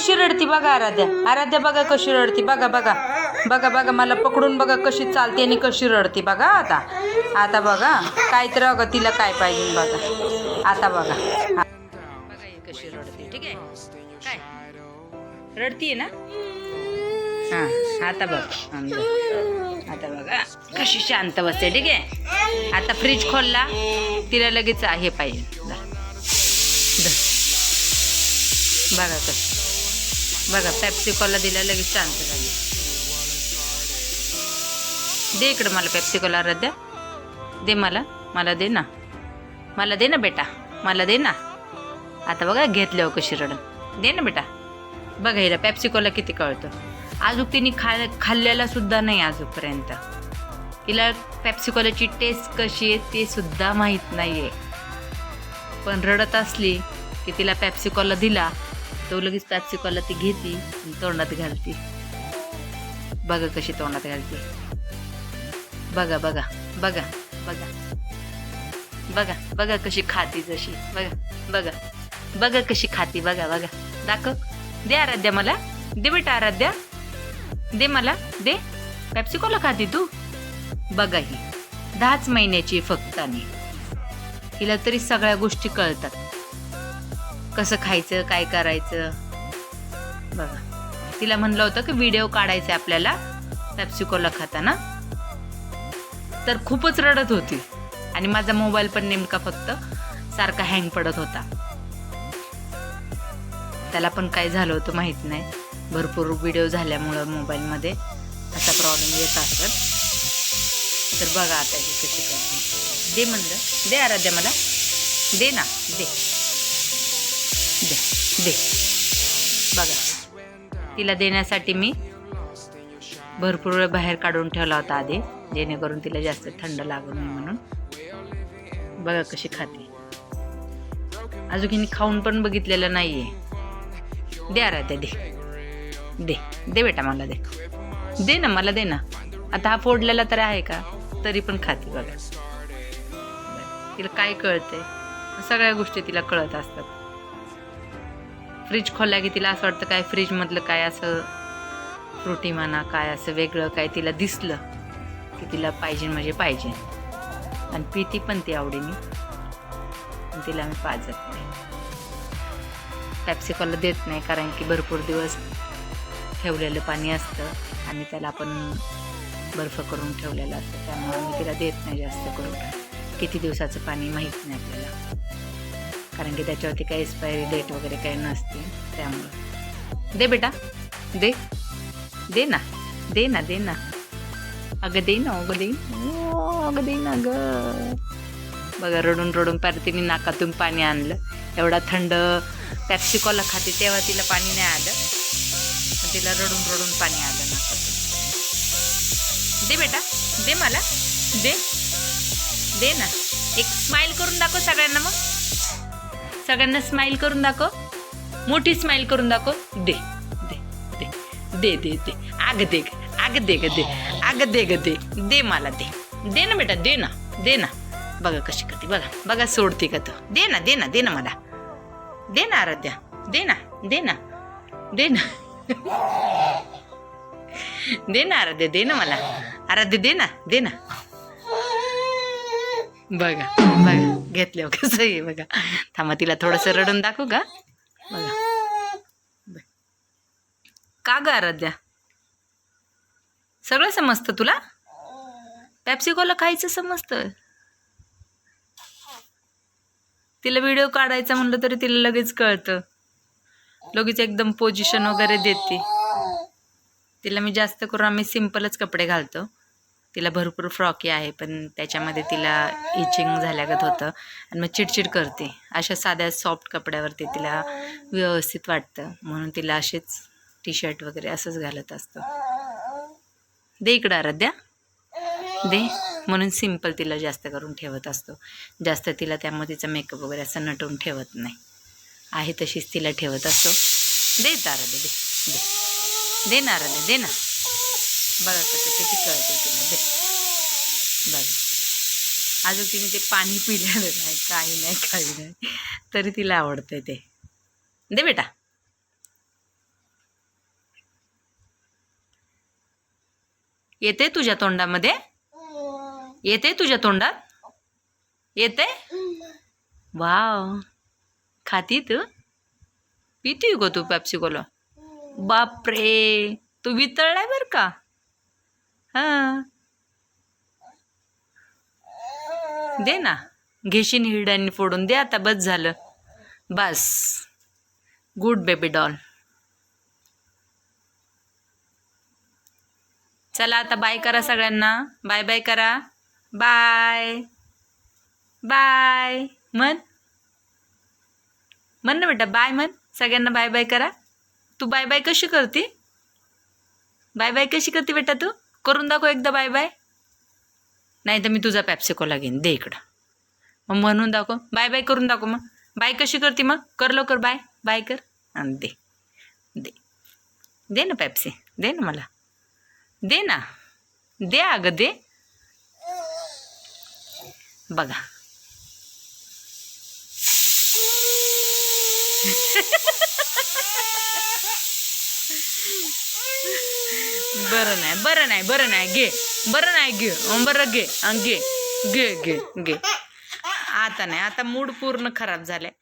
कशी रडती बघा आराध्या. आराध्या बघा कशी रडती. बघा बघा. बघा बघा मला पकडून बघा कशी चालते आणि कशी रडती. बघा आता. आता बघा. काय तर अगं तिला काय पाहिजे बघा. आता बघा. बघा कशी रडते. ठीक आहे? काय? रडतीये ना? हां. आता बघ. आता बघा. कशी शांत बसते. ठीक आहे? आता फ्रीज खोलला. तिला लगेच हे पाहिजे. बघा कसं. बघा पॅप्सिकॉला दिला लगेच शांत झाली. दे इकडं मला पेप्सिकोला रद्या दे मला मला दे ना. मला दे ना बेटा मला दे ना. आता बघा घेतल्यावर कशी रडन दे ना बेटा. बघा हिला पेप्सिकोला किती कळतं. अजून तिने खा खाल्लेला सुद्धा नाही अजूनपर्यंत. तिला पेप्सिकोलाची टेस्ट कशी आहे ते सुद्धा माहीत नाही आहे पण रडत असली की तिला पेप्सिकोला दिला तो लगेच पेप्सिकोला ती घेते तोंडात घालते. बघा कशी तोंडात घालते. बघा बघा बघा बघा. बघा बघा कशी खाती जशी. बघा बघा. बघा कशी खाती बघा बघा. दाखव. दे आराध्या मला. दे बेटा आराध्या. दे मला. दे. पेप्सिकोला खाती तू. बघा ही. दहाच महिन्याची फक्त आणि. हिला तरी सगळ्या गोष्टी कळतात. कसं खायचं काय करायचं? बघा. तिला म्हणलं होतं की व्हिडिओ काढायचा आपल्याला पेप्सिकोला खाताना. तर खूपच रडत होती. आणि माझा मोबाईल पण नेमका फक्त सारखा हँग पडत होता. त्याला पण काय झालं होतं माहीत नाही. भरपूर व्हिडिओ झाल्यामुळं मोबाईलमध्ये असा प्रॉब्लेम येत असत तर बघा आता हे कशी करते. दे म्हणलं. दे आराध्या मला. दे ना. दे. द्या दे. बघा. तिला देण्यासाठी मी भरपूर वेळ बाहेर काढून ठेवला होता आधी जेणेकरून तिला जास्त थंड लागू नये म्हणून. बघा कशी खाते. अजून हिने खाऊन पण बघितलेलं नाही आहे द्या राहते दे. दे. दे बेटा मला दे. दे ना मला दे ना. आता हा फोडलेला तर आहे का? तरी पण खाते बघा. तिला काय कळते सगळ्या गोष्टी तिला कळत असतात. फ्रीज खोलला की तिला असं वाटतं काय फ्रीजमधलं काय असं फ्रुटी म्हणा काय असं वेगळं काय तिला दिसलं की तिला पाहिजे म्हणजे पाहिजे. आणि पिती पण ती आवडीने. तिला मी पाजत नाही. पॅप्सिकॉला देत नाही कारण की भरपूर दिवस ठेवलेलं पाणी असतं आणि त्याला आपण बर्फ करून ठेवलेलं असतं. त्यामुळे मी तिला देत नाही जास्त करून. किती दिवसाचं पाणी माहीत नाही आपल्याला. कारण की त्याच्यावरती काही एक्सपायरी डेट वगैरे काही नसते त्यामुळं. दे बेटा दे. दे ना दे ना दे ना. अगं दे ना अगं दे ओ, अगं दे ना ग. बघा रडून रडून पार तिने नाकातून पाणी आणलं. एवढा थंड पॅप्सिकॉला खाते तेव्हा तिला पाणी नाही आलं. तिला रडून रडून पाणी आलं नाकातून. दे बेटा दे मला. दे. दे ना. एक स्माइल करून दाखव सगळ्यांना मग. सगळ्यांना स्माइल करून दाखव मोठी स्माइल करून दाखव दे दे दे दे दे दे आग दे ग, आग दे ग दे आग दे ग दे दे मला दे दे ना बेटा दे ना दे ना बघा कशी करते बघा बघा सोडते का तो दे ना दे ना दे ना मला दे ना आराध्या दे ना दे ना दे ना दे ना आराध्या दे ना मला आराध्या दे ना दे ना बघा बघा घेतल्यावर कसं आहे बघा. थांबा तिला थोडंसं रडून दाखवू का? बघा. का ग आराध्या? सगळं समजतं तुला? पॅप्सिकोला खायचं समजतं? तिला व्हिडिओ काढायचा म्हणलं तरी तिला लगेच कळतं. लगेच एकदम पोजिशन वगैरे देते. तिला मी जास्त करून आम्ही सिम्पलच कपडे घालतो. तिला भरपूर फ्रॉकी आहे पण त्याच्यामध्ये तिला इचिंग झाल्यागत होतं आणि मग चिडचिड करते. अशा साध्या सॉफ्ट कपड्यावरती तिला व्यवस्थित वाटतं. म्हणून तिला असेच टी शर्ट वगैरे असंच घालत असतं. दे इकडं आराध्या. दे. म्हणून सिंपल तिला जास्त करून ठेवत असतो. जास्त तिला त्यामुळे तिचा मेकअप वगैरे असं नटवून ठेवत नाही. आहे तशीच तिला ठेवत असतो. दे तारा दे दे. दे ना आराध्या दे ना. बघा कसं किती कळतं तिला दे. बघा. अजून तिने ते पाणी पिलेलं नाही काही नाही काही नाही. तरी तिला आवडतं ते. दे बेटा. येते तुझ्या तोंडामध्ये? येते तुझ्या तोंडात? येते? वाव. खाती तू? पिती गो तू पॅप्सिकोला बापरे. तू वितळलाय बर का? हा. दे ना. घेशीन हिरड्यांनी फोडून. दे आता बस झालं. बस. गुड बेबी डॉल चला आता बाय करा सगळ्यांना. बाय बाय करा. बाय बाय म्हण म्हण ना बेटा बाय म्हण सगळ्यांना बाय बाय करा. तू बाय बाय कशी करते? बाय बाय कशी करते बेटा तू? करून दाखव एकदा बाय बाय. नाही तर मी तुझा पॅप्सिकोला घेईन. दे इकडं. मग म्हणून दाखव. बाय बाय करून दाखव मग. बाय कशी करते मग? कर लवकर बाय. बाय कर. आणि दे. दे. दे ना पॅप्सी. दे ना मला. दे ना. दे अगं दे. बघा. बरं नाही बरं नाही बरं नाही घे. बरं नाही घे. बरं घे. घे. घे घे घे. आता नाही आता मूड पूर्ण खराब झालाय.